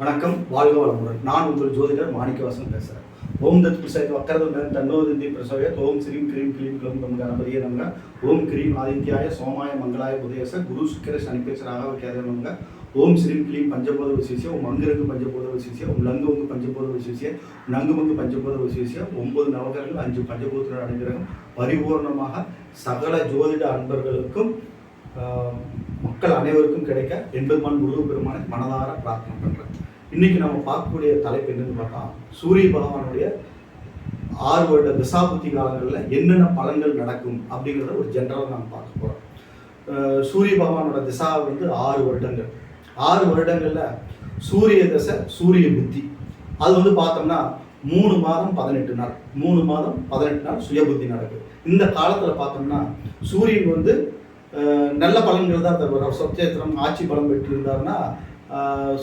வணக்கம் வாழ்க வளமுடன். நான் உங்கள் ஜோதிடர் மாணிக்கவாசன் பேசுகிறேன் ஓம் தத் பிரசாத் வக்கரதுடன் தன்னோதி பிரசோயத் ஓம் ஸ்ரீம் கிரீம் கிளீம் கிளம் கம் கணபதியே நமக. ஓம் கிரீம் ஆதித்யாய சோமாய மங்களாய புதேச குரு சுக்கிர சனிப்பேச ராகவ ஓம் ஸ்ரீம் கிளீம் பஞ்சபோத விசேஷம் ஓம் அங்கிரங்கு பஞ்சபோத விசேஷிய லங்கு லங்குவங்கு பஞ்சபோத விசேஷம் நங்குமங்கு பஞ்சபோத விசேஷம் ஒன்பது நவகரங்கள் அஞ்சு பஞ்சபூத்திர அனுகிரகம் பரிபூர்ணமாக சகல ஜோதிட அன்பர்களுக்கும் மக்கள் அனைவருக்கும் கிடைக்க எண்பது மண் முழு பெருமான மனதார பிரார்த்தனை பண்ணுறேன் இன்னைக்கு நம்ம பார்க்கக்கூடிய தலைப்பு என்னன்னு பார்த்தா சூரிய பகவானுடைய ஆறு வருட தசாபுத்தி காலங்களில் என்னென்ன பலன்கள் நடக்கும் அப்படிங்கிறத ஒரு ஜென்ரலாக நம்ம பார்க்க போகிறோம் சூரிய பகவானோட திசா வந்து ஆறு வருடங்கள். ஆறு வருடங்களில் சூரிய தசை சூரிய புத்தி. அது வந்து பார்த்தோம்னா மூணு மாதம் பதினெட்டு நாள். மூணு மாதம் பதினெட்டு நாள் சுய புத்தி நடக்குது. இந்த காலத்தில் பார்த்தோம்னா சூரியன் வந்து நல்ல பலன்கள் தான் தருவார். சொச்சேத்திரம் ஆட்சி பலம் பெற்றிருந்தாருன்னா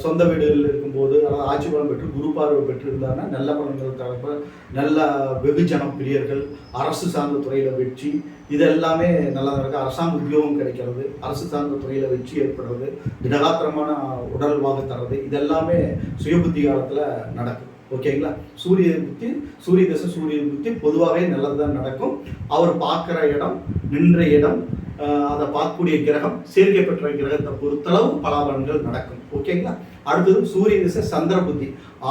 சொந்த வீடுகளில் இருக்கும்போது அதாவது ஆட்சி பலம் பெற்று குரு பார்வை பெற்றிருந்தாங்கன்னா நல்ல பலன்கள் தரப்ப நல்ல வெகுஜன பிரியர்கள் அரசு சார்ந்த துறையில் வெற்றி இது எல்லாமே நல்லா இருக்குது அரசாங்க உத்தியோகம் கிடைக்கிறது அரசு சார்ந்த துறையில் வெற்றி ஏற்படுறது திடகாத்திரமான உடல்வாக தர்றது இதெல்லாமே சுய புத்தி காலத்தில் நடக்கும். ஓகேங்களா? சூரிய புத்தி சூரிய தசை சூரிய புத்தி பொதுவாகவே நல்லது தான் நடக்கும். அவர் பார்க்குற இடம் நின்ற இடம் அதை பார்க்கக்கூடிய கிரகம் சேர்க்கை பெற்ற கிரகத்தை பொறுத்தளவு பலாபலன்கள் நடக்கும். ஓகேங்களா அடுத்தது சூரிய திசை சந்திர புத்தி.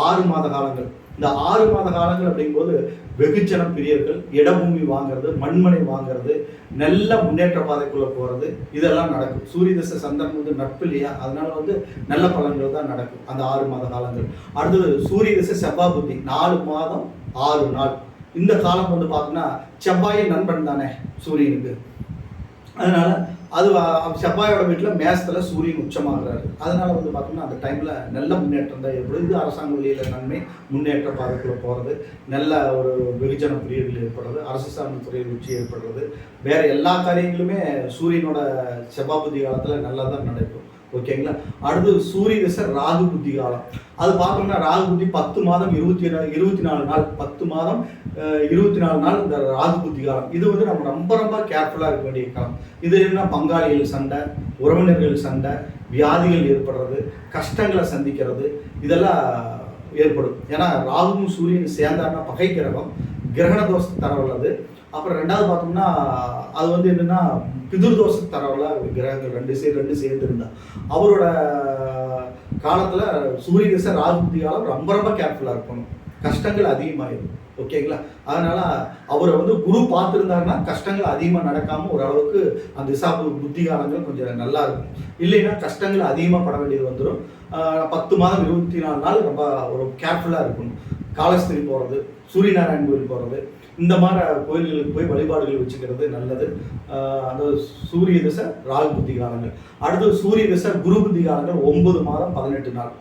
ஆறு மாத காலங்கள். இந்த ஆறு மாத காலங்கள் அப்படிங்கும்போது வெகுஜன பிரியர்கள் இடபூமி வாங்குறது மண்மனை வாங்குறது நல்ல முன்னேற்ற பாதைக்குள்ளே போகிறது இதெல்லாம் நடக்கும். சூரிய திசை சந்திரன் வந்து நட்பு இல்லையா? அதனால வந்து நல்ல பலன்கள் தான் நடக்கும் அந்த ஆறு மாத காலங்கள். அடுத்தது சூரிய திசை செவ்வா புத்தி. நாலு மாதம் ஆறு நாள். இந்த காலம் வந்து பார்த்தோம்னா செவ்வாயின் நண்பன் தானே சூரியனுக்கு. அதனால் அது செவ்வாயோட வீட்டில் மேசத்தில் சூரியன் உச்சமாகிறாரு. அதனால் வந்து பார்த்தோம்னா அந்த டைமில் நல்ல முன்னேற்றம் தான் ஏற்படும் இது அரசாங்க வழியில் நன்மை முன்னேற்ற பாதைக்குள்ள போகிறது நல்ல ஒரு வெகுஜன பிரியர்கள் ஏற்படுறது அரசு சார்ந்த துறையில் உச்சி ஏற்படுறது வேறு எல்லா காரியங்களுமே சூரியனோட செவ்வாய் புத்தி காலத்துல நல்லா தான் நடக்கும். ஓகேங்களா அடுத்து சூரிய திசை ராகு புத்தி காலம். அது பார்த்தோம்னா ராகு புத்தி பத்து மாதம் இருபத்தி இருபத்தி நாலு நாள் பத்து மாதம் இருபத்தி நாலு நாள் இந்த ராகு புத்தி காலம். இது வந்து நம்ம ரொம்ப ரொம்ப கேர்ஃபுல்லாக இருக்க வேண்டிய காலம். இது என்ன பங்காளிகள் சண்டை உறவினர்கள் சண்டை வியாதிகள் ஏற்படுறது கஷ்டங்களை சந்திக்கிறது இதெல்லாம் ஏற்படும். ஏன்னா ராகுவும் சூரியன் சேர்ந்தாருன்னா பகை கிரகம் கிரகண தோஷத்தை உள்ளது அப்புறம் ரெண்டாவது பார்த்தோம்னா அது வந்து என்னென்னா பிதுர் தோஷத்தை தரவல கிரகங்கள் ரெண்டு சே ரெண்டு சேர்ந்து இருந்தா. அவரோட காலத்தில் சூரிய திசை ராகு காலம் ரொம்ப ரொம்ப கேர்ஃபுல்லாக இருக்கணும். கஷ்டங்கள் அதிகமாயிடும் ஓகேங்களா? அதனால அவரை வந்து குரு பார்த்துருந்தாருன்னா கஷ்டங்கள் அதிகமாக நடக்காமல் ஓரளவுக்கு அந்த திசா புத்தி காலங்கள் கொஞ்சம் நல்லா இருக்கும். இல்லைன்னா கஷ்டங்கள் அதிகமாக பட வேண்டியது வந்துடும் பத்து மாதம் இருபத்தி நாலு நாள் ரொம்ப ஒரு கேர்ஃபுல்லாக இருக்கணும். காலஸ்திரி போகிறது சூரியநாராயண் கோயில் போகிறது இந்த மாதிரி கோயில்களுக்கு போய் வழிபாடுகள் வச்சுக்கிறது நல்லது. அந்த சூரிய திசை ராகு புத்தி காலங்கள் அடுத்து சூரிய திசை குரு புத்தி காலங்கள் ஒன்பது மாதம் பதினெட்டு நாள்.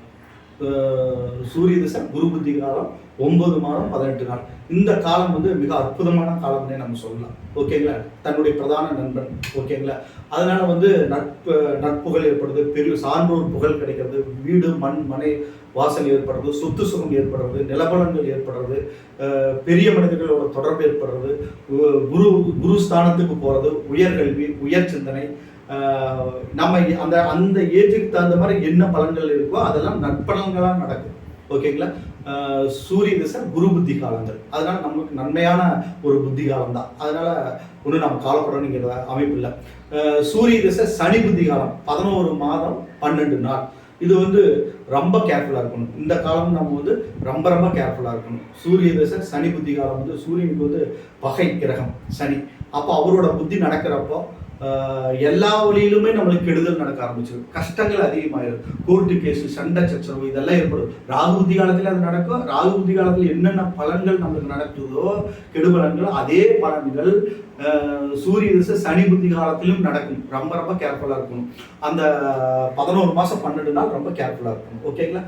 சூரிய திசை குரு புத்தி காலம் ஒன்பது மாதம் பதினெட்டு நாள். இந்த காலம் வந்து மிக அற்புதமான காலம்னே நம்ம சொல்லலாம். ஓகேங்களா? தன்னுடைய பிரதான நண்பன். ஓகேங்களா? அதனால வந்து நட்பு நட்புகள் ஏற்படுது பெரிய சான்றோர் புகழ் கிடைக்கிறது வீடு மண் மனை வாசல் ஏற்படுறது சொத்து சுகம் ஏற்படுறது நிலபலங்கள் ஏற்படுறது பெரிய மனிதர்களோட தொடர்பு ஏற்படுறது குரு குரு ஸ்தானத்துக்கு போகிறது உயர்கல்வி உயர் சிந்தனை நம்ம அந்த அந்த ஏஜுக்கு தகுந்த மாதிரி என்ன பலன்கள் இருக்கோ அதெல்லாம் நற்பலன்களாக நடக்கும். ஓகேங்களா? சூரிய திசை குரு புத்தி காலங்கள். அதனால நமக்கு நன்மையான ஒரு புத்தி காலம் தான் அதனால ஒன்றும் நம்ம காலப்படணுங்கிற அமைப்பு இல்லை. சூரிய திசை சனி புத்தி காலம் பதினோரு மாதம் பன்னெண்டு நாள். இது வந்து ரொம்ப கேர்ஃபுல்லாக இருக்கணும். இந்த காலம் நம்ம வந்து ரொம்ப ரொம்ப கேர்ஃபுல்லாக இருக்கணும். சூரிய திசை சனி புத்தி காலம் வந்து சூரியனுக்கு வந்து பகை கிரகம் சனி. அப்போ அவரோட புத்தி நடக்கிறப்போ எல்லா வழியிலுமே நம்மளுக்கு கெடுதல் நடக்க ஆரம்பிச்சிடும் கஷ்டங்கள் அதிகமாயிடும் கோர்ட்டு கேஸு சண்டை சச்சரவு இதெல்லாம் ஏற்படும். ராகு புத்தி காலத்தில் அது நடக்கும். ராகு புத்தி காலத்தில் என்னென்ன பலன்கள் நம்மளுக்கு நடக்குதோ கெடுபலன்கள் அதே பலன்கள் சூரிய திசை சனி புத்தி காலத்திலும் நடக்கும். ரொம்ப ரொம்ப கேர்ஃபுல்லாக இருக்கணும். அந்த பதினோரு மாதம் பன்னெண்டு நாள் ரொம்ப கேர்ஃபுல்லாக இருக்கணும். ஓகேங்களா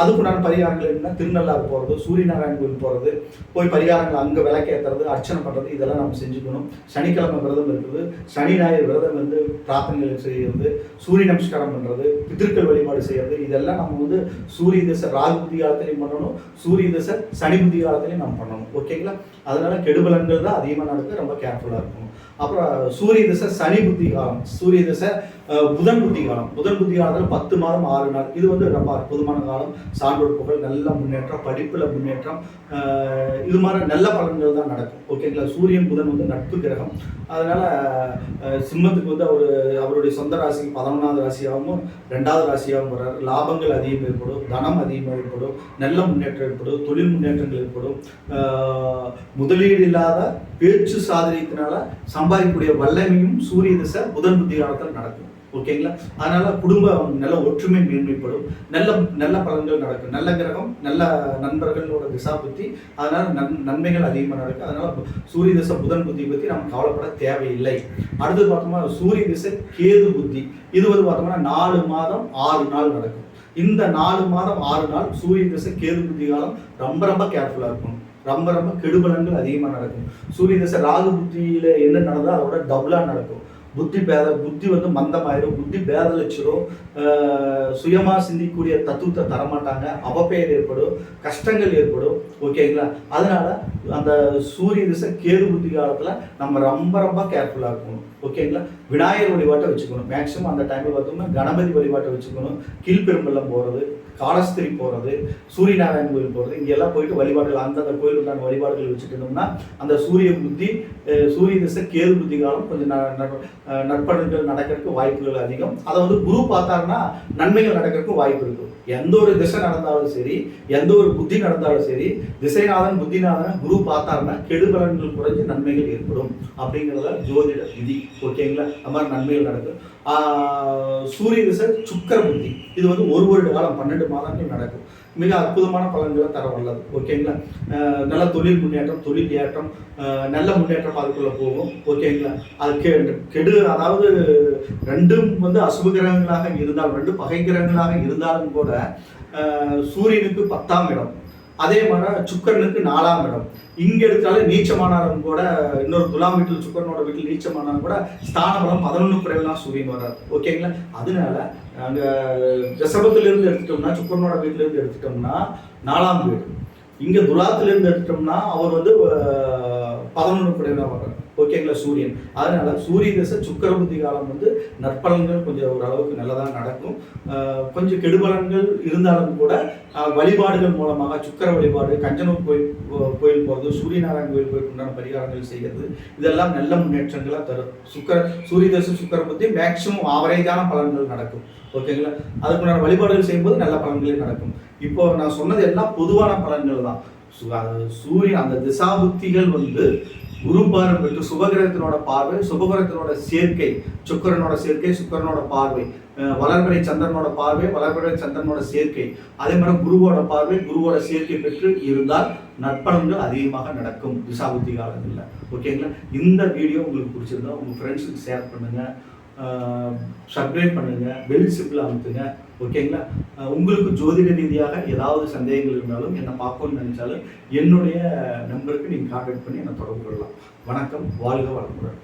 அதுக்குண்டான பரிகாரங்கள் என்ன? திருநள்ளாறு போகிறது சூரியநாராயண கோயில் போகிறது போய் பரிகாரங்கள் அங்கே விளக்கேற்றுறது அர்ச்சனை பண்ணுறது இதெல்லாம் நம்ம செஞ்சுக்கணும். சனிக்கிழமை விரதம் இருக்குது. சனி ஞாயிறு விரதம் வந்து பிரார்த்தனைகள் செய்கிறது சூரிய நமஸ்காரம் பண்ணுறது பித்திருக்கள் வழிபாடு செய்கிறது இதெல்லாம் நம்ம வந்து சூரிய திசை ராகு புத்தி காலத்திலையும் பண்ணணும் சூரிய திசை சனி புத்தி காலத்திலையும் நம்ம பண்ணணும். ஓகேங்களா? அதனால கெடுபலன்கள் தான் அதிகமாக நடக்குது ரொம்ப கேர்ஃபுல்லாக இருக்கணும். அப்புறம் சூரிய திசை சனி புத்தி காலம். சூரிய திசை புதன் புத்தி காலம். புதன் புத்தி காலத்தில் பத்து மாதம் ஆறு நாள். இது வந்து ரொம்ப அற்புதமான காலம். சான்றோர் புகழ் நல்ல முன்னேற்றம் படிப்பில் முன்னேற்றம் இது மாதிரி நல்ல பலன்கள் தான் நடக்கும். ஓகேங்களா சூரியன் புதன் வந்து நட்பு கிரகம். அதனால சிம்மத்துக்கு வந்து அவர் அவருடைய சொந்த ராசி பதினொன்றாவது ராசியாகவும் ரெண்டாவது ராசியாகவும் வர்றார். லாபங்கள் அதிகம் ஏற்படும் தனம் அதிகமாக ஏற்படும் நல்ல முன்னேற்றம் ஏற்படும் தொழில் முன்னேற்றங்கள் ஏற்படும். முதலீடு இல்லாத பேச்சு சாதனைத்தினால சம்பாதிக்கக்கூடிய வல்லமையும் சூரிய திசை புதன் புத்தி காலத்தில் நடக்கும். ஓகேங்களா? அதனால குடும்பம் நல்ல ஒற்றுமை மேன்மைப்படும். நல்ல நல்ல பலன்கள் நடக்கும். நல்ல கிரகம் நல்ல நண்பர்களோட திசா புத்தி அதனால நன் நன்மைகள் அதிகமாக நடக்கும். அதனால சூரிய திசை புதன் புத்தி பற்றி நம்ம கவலைப்பட தேவையில்லை. அடுத்து பார்த்தோம்னா சூரிய திசை கேது புத்தி. இது வந்து பார்த்தோம்னா நாலு மாதம் ஆறு நாள் நடக்கும். இந்த நாலு மாதம் ஆறு நாள் சூரிய திசை கேது புத்தி காலம் ரொம்ப ரொம்ப கேர்ஃபுல்லாக இருக்கணும். ரொம்ப ரொம்ப கெடுபலன்கள் அதிகமாக நடக்கும். சூரிய தசை ராகு புத்தியில் என்ன நடந்தோ அதோட டபுளாக நடக்கும். புத்தி பேத புத்தி வந்து மந்தமாயிரும். புத்தி பேதலிச்சிடும் சுயமாக சுயமா சிந்திக்கக்கூடிய தத்துவத்தை தரமாட்டாங்க. அவப்பெயர் ஏற்படும். கஷ்டங்கள் ஏற்படும். ஓகேங்களா? அதனால அந்த சூரிய திசை கேது புத்தி காலத்தில் நம்ம ரொம்ப ரொம்ப கேர்ஃபுல்லாக இருக்கணும். ஓகேங்களா விநாயகர் வழிபாட்டை வச்சுக்கணும். மேக்ஸிமம் அந்த டைமில் பார்த்தோம்னா கணபதி வழிபாட்டை வச்சுக்கணும். கீழ்பெரும்பள்ளம் போகிறது காலஸ்திரி போகிறது சூரியநாராயணன் கோயில் போகிறது இங்கெல்லாம் போயிட்டு வழிபாடுகள் அந்தந்த கோயிலுக்கான வழிபாடுகள் வச்சுட்டு இருந்தோம்னா அந்த சூரிய புத்தி சூரிய திசை கேது புத்தி காலம் கொஞ்சம் ந- நடக்கிறதுக்கு வாய்ப்புகள் அதிகம். அதை வந்து குரு பார்த்தாருன்னா நன்மைகள் நடக்கிறதுக்கு வாய்ப்பு இருக்கும் எந்த ஒரு திசை நடந்தாலும் சரி எந்த ஒரு புத்தி நடந்தாலும் சரி திசைநாதன் புத்திநாதன் குரு பார்த்தாருன்னா கெடுபலன்கள் குறைஞ்சு நன்மைகள் ஏற்படும் அப்படிங்கிறத ஜோதிட விதி. ஓகேங்களா அந்த மாதிரி நன்மைகள் நடக்கும். சூரிய திசை சுக்கர புத்தி. இது வந்து ஒரு வருட காலம் பன்னெண்டு மாதங்கள் நடக்கும். மிக அற்புதமான பலன்களை தர வல்லது. ஓகேங்களா நல்ல தொழில் முன்னேற்றம் தொழில் ஏற்றம் நல்ல முன்னேற்றம் அதுக்குள்ளே போகும். ஓகேங்களா அது கெ கெடு அதாவது ரெண்டும் வந்து அசுப கிரகங்களாக இருந்தாலும் ரெண்டு பகை கிரகங்களாக இருந்தாலும் கூட சூரியனுக்கு பத்தாம் இடம். அதே மாதிரி சுக்கரனுக்கு நாலாம் இடம். இங்கே எடுத்தாலும் நீச்சமானாலும் கூட இன்னொரு துலாம் வீட்டில் சுக்கரனோட வீட்டில் நீச்சமானாலும் கூட ஸ்தான பலம் பதினொன்று குறைவெல்லாம் சூரியன் வர்றார். ஓகேங்களா அதனால அங்கே ரிசபத்துலேருந்து எடுத்துட்டோம்னா சுக்கரனோட வீட்டிலேருந்து எடுத்துட்டோம்னா நாலாம் வீடு. இங்க துலாத்துல இருந்து எடுத்துட்டோம்னா அவர் வந்து பதினொன்று குறைவாக வர்றார் ஓகேங்களா சூரியன். அதனால சூரிய திசை சுக்கரபுத்தி காலம் வந்து நற்பலன்கள் கொஞ்சம் ஓரளவுக்கு நல்லதாக நடக்கும். கொஞ்சம் கெடுபலன்கள் இருந்தாலும் கூட ஆஹ் வழிபாடுகள் மூலமாக சுக்கர வழிபாடு கஞ்சனூர் கோயில் கோயில் போகிறது சூரியநாராயண் கோயில் போய் உண்டான பரிகாரங்கள் செய்கிறது இதெல்லாம் நல்ல முன்னேற்றங்களாக தரும். சுக்கர சூரிய தசை சுக்கர புத்தி மேக்சிமம் ஆவரேஜான பலன்கள் நடக்கும். ஓகேங்களா அதுக்குண்டான வழிபாடுகள் செய்யும்போது நல்ல பலன்களே நடக்கும். இப்போ நான் சொன்னது எல்லாம் பொதுவான பலன்கள் தான். சு- அது சூரியன் அந்த திசாபுத்திகள் வந்து குரு பார்வை பெற்று சுபகிரகத்தினோட பார்வை சுபகிரகத்தினோட சேர்க்கை சுக்கரனோட சேர்க்கை சுக்கரனோட பார்வை அஹ் வளர்பிறை சந்திரனோட பார்வை வளர்பிறை சந்திரனோட சேர்க்கை. அதே மாதிரி குருவோட பார்வை குருவோட சேர்க்கை பெற்று இருந்தால் நற்பலன்கள் அதிகமாக நடக்கும் திசாபுத்தி காலத்தில். ஓகேங்களா இந்த வீடியோ உங்களுக்கு பிடிச்சிருந்தா உங்கள் ஃப்ரெண்ட்ஸுக்கு ஷேர் பண்ணுங்கள் சப்ஸ்கிரைப் பண்ணுங்க பெல் சிம்பிள் அமுத்துங்க ஓகேங்களா உங்களுக்கு ஜோதிட ரீதியாக ஏதாவது சந்தேகங்கள் இருந்தாலும் என்னை பார்க்கணும்னு நினச்சாலும் என்னுடைய நம்பருக்கு நீங்கள் கான்டாக்ட் பண்ணி என்னை தொடர்பு கொள்ளலாம். வணக்கம் வாழ்க வளமுடன்.